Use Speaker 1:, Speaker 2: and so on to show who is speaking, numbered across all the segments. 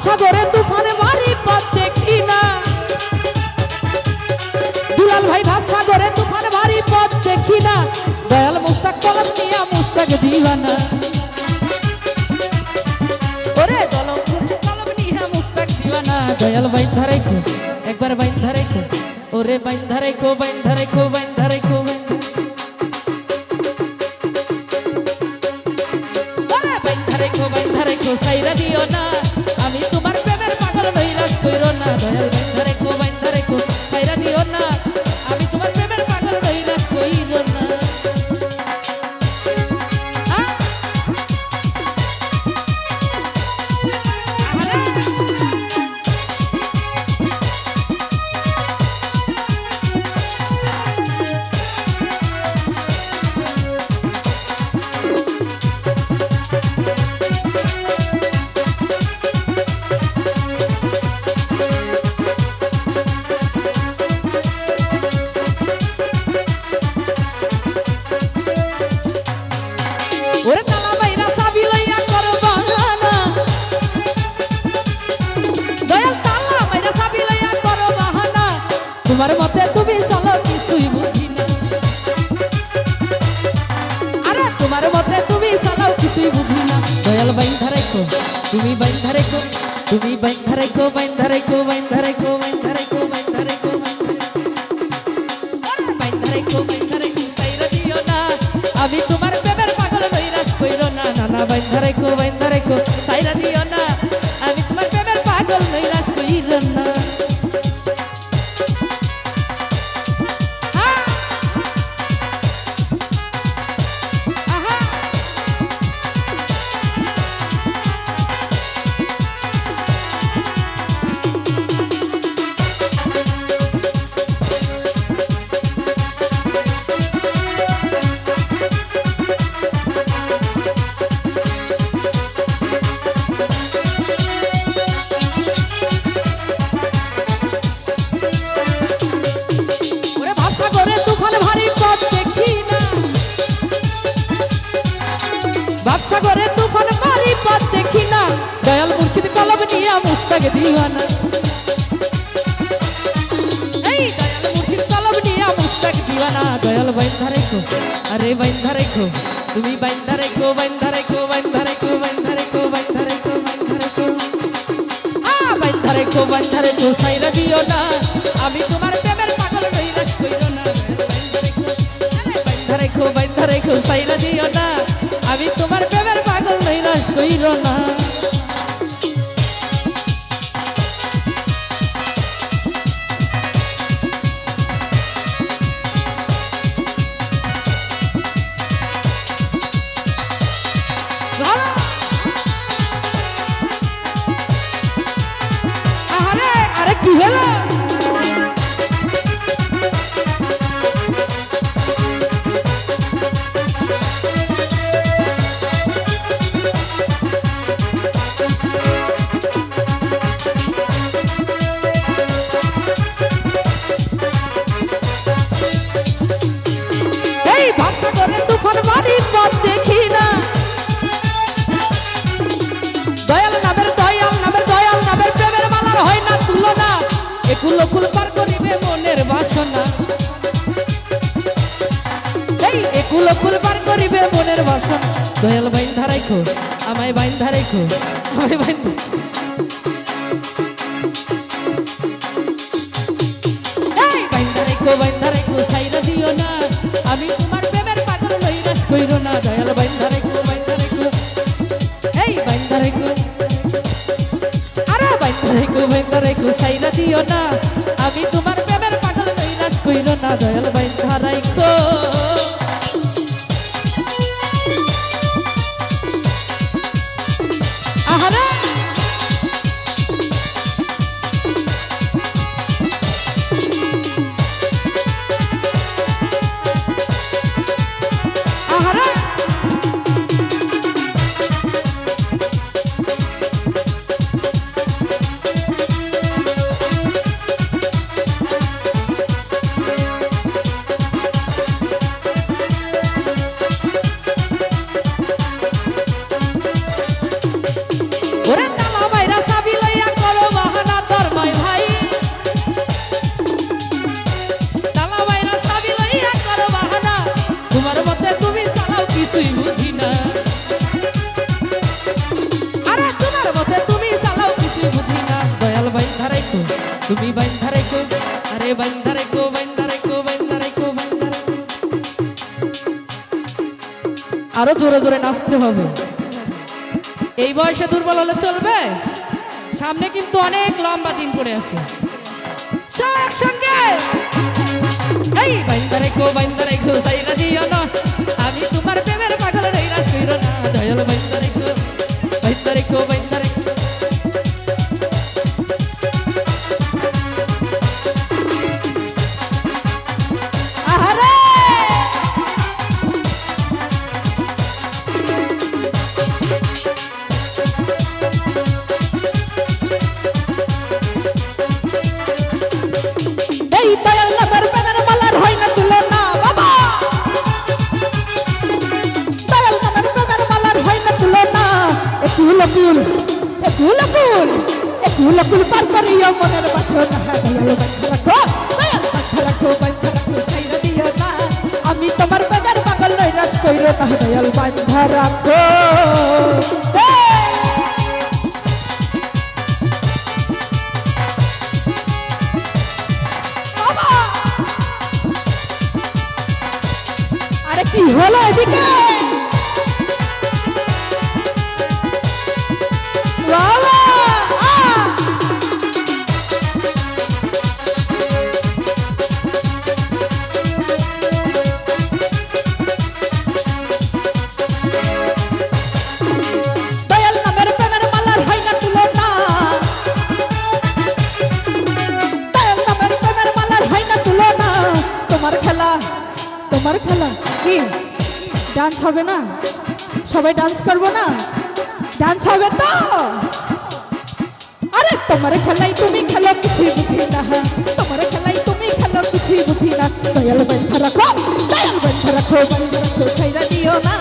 Speaker 1: ভাবসাগরে তুফানে বাড়ি পথ দেখি না দুলাল ভাই ভাবসাগরে তুফান বাড়ি পথ দেখি না দয়াল মুস্তাক কলম নিয়া মুস্তাক দিওয়ানা। ওরে দলম কলম নিয়া মুস্তাক দিওয়ানা। দয়াল বাইন ধরে কো একবার বাইন ধরে কো ওরে বাইন ধরে কো বাইন ধরে কো বাইন ধরে কো বাইন ওরে বাইন ধরে কো বাইন ধরে কো সাইরা দিও না। আমি তোমার প্রেমের পাগল হই রাস কইরো না দয়াল ধরে কো তুমি বাইন্ধা কো তুমি বাইন্ধা রেখো বাইন্ধা রেখো কো রেখো বাইন্ধা রেখো বাইন্ধা রেখো কো রেখো বাইন্ধা রেখো সাইরা দিও কো আমি তোমার প্রেমের পাগল হই কো কইরো না না না বাইন্ধা কো বাইন্ধা রেখো সাইরা দিও না তলব নিয়া মুস্তাক দিওয়ানা এই দয়াল মুর্শিদ তলব নিয়া মুস্তাক দিওয়ানা দয়াল বাইন্ধা রেখো আরে বাইন্ধা রেখো তুমি বাইন্ধা রেখো বাইন্ধা রেখো বাইন্ধা রেখো বাইন্ধা রেখো বাইন্ধা রেখো বাইন্ধা রেখো আ বাইন্ধা রেখো বাইন্ধা রেখো সাইরা দিও না আমি তোমার প্রেমের পাগল নই রাস কইরো না বাইন্ধা রেখো বাইন্ধা রেখো সাইরা দিও না আমি তোমার প্রেমের পাগল নই রাস কইরো না এগুলো কুল পার করিবে মনের বাসনা। এই, এগুলো কুল পার করিবে মনের বাসনা। দয়াল বাইন ধারাই খো আমায় বাইন ধারাই খো আমায় বাইন বাইন ধারাই খো বাইন ধারাই খো সাইরা দিও না। আমি তোমার প্রেমের পাগল নৈরাশ কইরো না। দয়াল বাইন ধারাই রেখু বেঙ্গ রেখু সাইরা দিও না। আমি তোমার প্রেমের পাগল কইলাস কইল না, দয়াল বাইন ধারাইকো
Speaker 2: তুমি আরে আরও জোরে জোরে নাচতে হবে। এই বয়সে দুর্বল হলে চলবে? সামনে কিন্তু অনেক লম্বা দিন পড়ে আছে। সব একসঙ্গে। এই বাইন্দা রেখো বাইন্দা রেখো সাইরা দিও না আমি তোমার প্রেমের পাগল নৈরাশ কইরো না দয়াল বাইন্দা রেখো কুল এ কুল কুল পার করিও মনের বাসনা। দয়াল বান্ধা রাখো দয়াল বান্ধা রাখো বান্ধা রাখো ছাইরা দিও না আমি তোমার বেগার পাগল নৈরাজ কইল না দয়াল বান্ধা রাখো কি হলো এদিকে? তোমার খেলা? কি? ডান্স হবে না? সবাই ডান্স করব না? ডান্স হবে তো? আরে তোমার খেলাই তুমি খেলো কিছু বুঝি না। তোমার খেলাই তুমি খেলো কিছু বুঝি না। দয়াল বন্ধ রাখো দয়াল বন্ধ রাখো বন্ধ রাখো ছাইরা দিও না।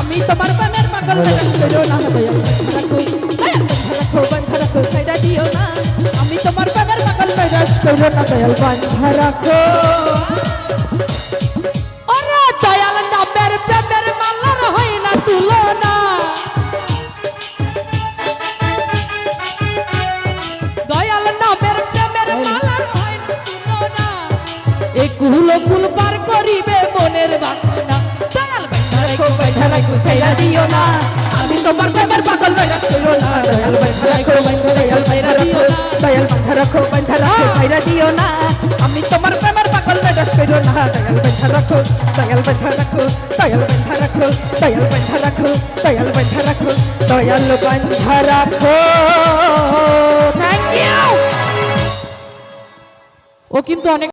Speaker 2: আমি তোমার প্রেমের পাগল করো না দয়াল বন্ধ রাখো দয়াল বন্ধ রাখো বন্ধ রাখো ছাইরা দিও না। আমি তোমার প্রেমের পাগল করো না দয়াল বন্ধ রাখো। এই কুল কুল পার করিবে মনের বাসনা দয়াল বাইন্ধা রাখো বাইন্ধা রাখো সাইরা দিও না আমি তোমার প্রেমের পাগল নইরা কইরো না দয়াল বাইন্ধা রাখো বাইন্ধা রাখো সাইরা দিও না
Speaker 1: দয়াল বান্ধা রাখো বান্ধা রাখো সাইরা দিও না আমি তোমার প্রেমের পাগল মেজাজ করো না দয়াল বান্ধা রাখো দয়াল বান্ধা রাখো দয়াল বান্ধা রাখো দয়াল বান্ধা রাখো থ্যাংক ইউ
Speaker 2: ও কিন্তু অনেক